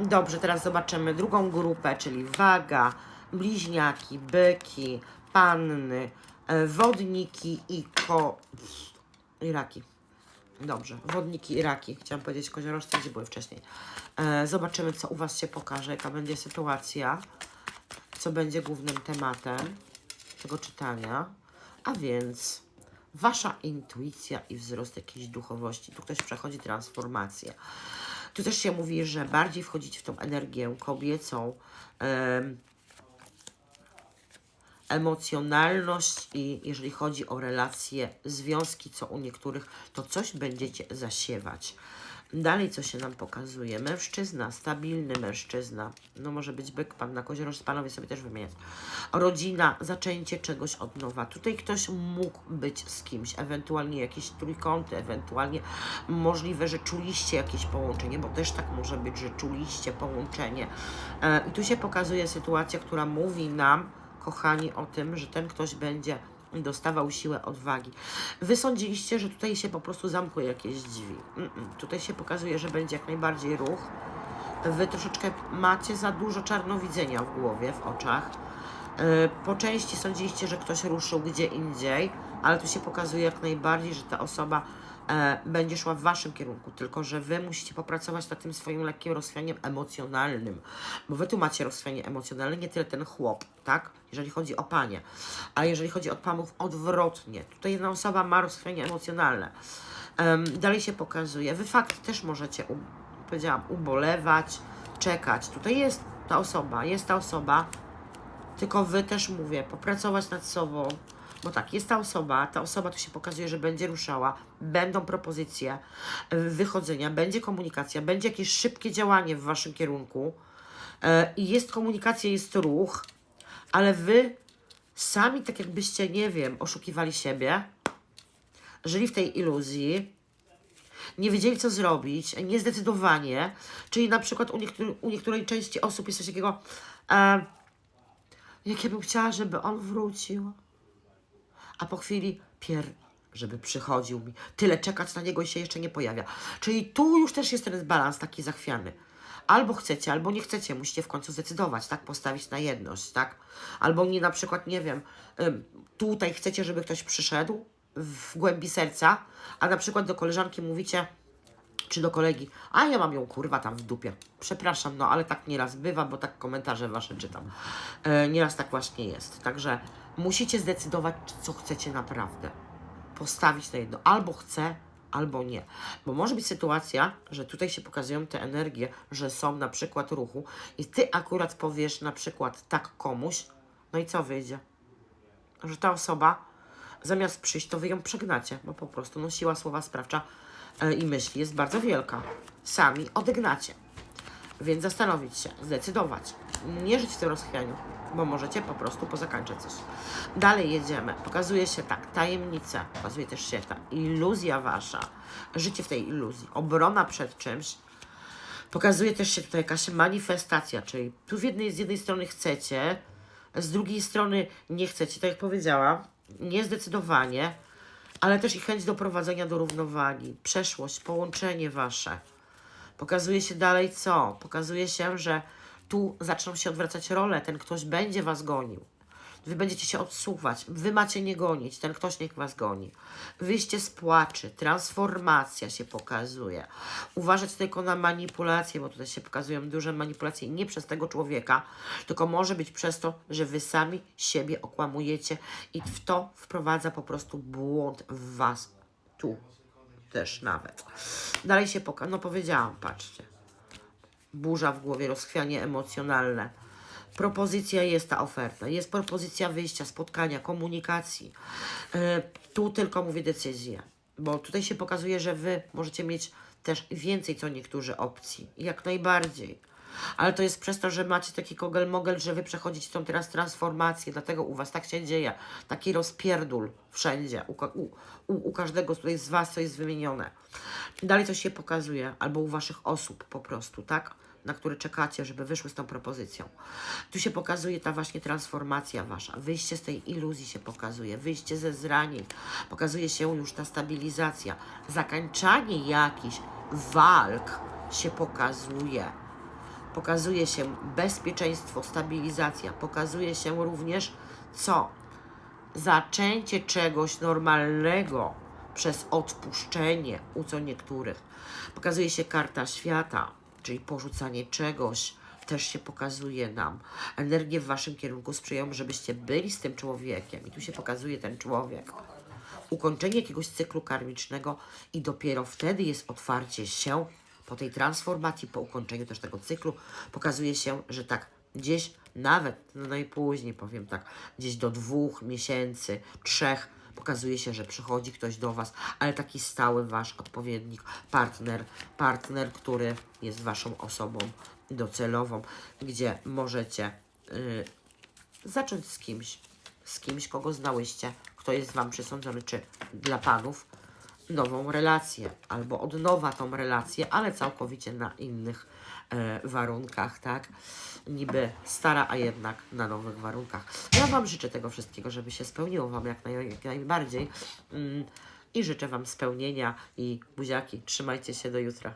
Dobrze, teraz zobaczymy drugą grupę, czyli waga, bliźniaki, byki, panny, e, wodniki i ko... i raki. Dobrze, wodniki i raki. Chciałam powiedzieć koziorożce, gdzie były wcześniej. E, zobaczymy, co u Was się pokaże, jaka będzie sytuacja, co będzie głównym tematem tego czytania. A więc Wasza intuicja i wzrost jakiejś duchowości. Tu ktoś przechodzi transformację. Tu też się mówi, że bardziej wchodzić w tą energię kobiecą, em, emocjonalność i jeżeli chodzi o relacje, związki, co u niektórych, to coś będziecie zasiewać. Dalej, co się nam pokazuje? Mężczyzna, stabilny mężczyzna. No może być byk, pan na kozioroż, panowie sobie też wymieniać. Rodzina, zaczęcie czegoś od nowa. Tutaj ktoś mógł być z kimś, ewentualnie jakieś trójkąty, ewentualnie możliwe, że czuliście jakieś połączenie, bo też tak może być, że czuliście połączenie. E, I tu się pokazuje sytuacja, która mówi nam, kochani, o tym, że ten ktoś będzie dostawał siłę odwagi. Wy sądziliście, że tutaj się po prostu zamkły jakieś drzwi. Mm-mm. Tutaj się pokazuje, że będzie jak najbardziej ruch. Wy troszeczkę macie za dużo czarnowidzenia w głowie, w oczach. Yy, Po części sądziliście, że ktoś ruszył gdzie indziej, ale tu się pokazuje jak najbardziej, że ta osoba e, będzie szła w waszym kierunku, tylko że wy musicie popracować nad tym swoim lekkim rozchwianiem emocjonalnym, bo wy tu macie rozchwianie emocjonalne, nie tyle ten chłop, tak? Jeżeli chodzi o panie, a jeżeli chodzi o panów odwrotnie, tutaj jedna osoba ma rozchwianie emocjonalne. Em, dalej się pokazuje, wy fakt też możecie, powiedziałam, ubolewać, czekać. Tutaj jest ta osoba, jest ta osoba, tylko wy też mówię, popracować nad sobą, bo tak, jest ta osoba, ta osoba tu się pokazuje, że będzie ruszała, będą propozycje y, wychodzenia, będzie komunikacja, będzie jakieś szybkie działanie w waszym kierunku e, i jest komunikacja, jest ruch, ale wy sami tak jakbyście, nie wiem, oszukiwali siebie, żyli w tej iluzji, nie wiedzieli, co zrobić, niezdecydowanie, czyli na przykład u, niektóry, u niektórej części osób jest coś takiego, e, jak ja bym chciała, żeby on wrócił, a po chwili pier, żeby przychodził mi, tyle czekać na niego i się jeszcze nie pojawia. Czyli tu już też jest ten balans taki zachwiany. Albo chcecie, albo nie chcecie, musicie w końcu zdecydować, tak? Postawić na jedność, tak? Albo nie na przykład, nie wiem, tutaj chcecie, żeby ktoś przyszedł w głębi serca, a na przykład do koleżanki mówicie, czy do kolegi, a ja mam ją kurwa tam w dupie. Przepraszam, no ale tak nieraz bywa, bo tak komentarze wasze czytam. E, nieraz tak właśnie jest. Także musicie zdecydować, co chcecie naprawdę. Postawić na jedno. Albo chcę, albo nie. Bo może być sytuacja, że tutaj się pokazują te energie, że są na przykład ruchu i ty akurat powiesz na przykład tak komuś, no i co wyjdzie? Że ta osoba zamiast przyjść, to wy ją przegnacie, bo po prostu no, siła słowa sprawcza i myśli jest bardzo wielka. Sami odegnacie. Więc zastanowić się, zdecydować. Nie żyć w tym rozchwianiu, bo możecie po prostu pozakańczać coś. Dalej jedziemy. Pokazuje się tak, tajemnica, pokazuje też się ta iluzja wasza. Życie w tej iluzji, obrona przed czymś. Pokazuje też się tutaj jakaś manifestacja, czyli tu w jednej, z jednej strony chcecie, z drugiej strony nie chcecie, tak jak powiedziałam, niezdecydowanie, ale też i chęć doprowadzenia do równowagi, przeszłość, połączenie wasze. Pokazuje się dalej co? Pokazuje się, że tu zaczną się odwracać role, ten ktoś będzie was gonił. Wy będziecie się odsuwać, wy macie nie gonić, ten ktoś niech was goni. Wyjście z płaczy, transformacja się pokazuje. Uważać tylko na manipulacje, bo tutaj się pokazują duże manipulacje nie przez tego człowieka, tylko może być przez to, że wy sami siebie okłamujecie i w to wprowadza po prostu błąd w was. Tu też nawet. Dalej się pokazuje, no powiedziałam, patrzcie burza w głowie, rozchwianie emocjonalne. Propozycja jest ta oferta, jest propozycja wyjścia, spotkania, komunikacji. E, tu tylko mówię decyzję, bo tutaj się pokazuje, że wy możecie mieć też więcej co niektórzy opcji, jak najbardziej. Ale to jest przez to, że macie taki kogel-mogel, że wy przechodzicie tą teraz transformację, dlatego u was tak się dzieje. Taki rozpierdul wszędzie, u, u, u każdego tutaj z was, co jest wymienione. Dalej coś się pokazuje, albo u waszych osób po prostu, tak? Na które czekacie, żeby wyszły z tą propozycją. Tu się pokazuje ta właśnie transformacja wasza. Wyjście z tej iluzji się pokazuje, wyjście ze zranień. Pokazuje się już ta stabilizacja. Zakańczanie jakichś walk się pokazuje. Pokazuje się bezpieczeństwo, stabilizacja. Pokazuje się również co? Zaczęcie czegoś normalnego przez odpuszczenie u co niektórych. Pokazuje się karta świata, czyli porzucanie czegoś, też się pokazuje nam. Energie w waszym kierunku sprzyjają, żebyście byli z tym człowiekiem. I tu się pokazuje ten człowiek. Ukończenie jakiegoś cyklu karmicznego i dopiero wtedy jest otwarcie się po tej transformacji, po ukończeniu też tego cyklu, pokazuje się, że tak gdzieś nawet, no najpóźniej powiem tak, gdzieś do dwóch miesięcy, trzech, pokazuje się, że przychodzi ktoś do Was, ale taki stały Wasz odpowiednik, partner, partner, który jest Waszą osobą docelową, gdzie możecie y, zacząć z kimś, z kimś, kogo znałyście, kto jest Wam przysądzony, czy dla Panów, nową relację, albo od nowa tą relację, ale całkowicie na innych e, warunkach, tak? Niby stara, a jednak na nowych warunkach. Ja Wam życzę tego wszystkiego, żeby się spełniło Wam jak, naj, jak najbardziej. Mm, I życzę Wam spełnienia i buziaki. Trzymajcie się do jutra.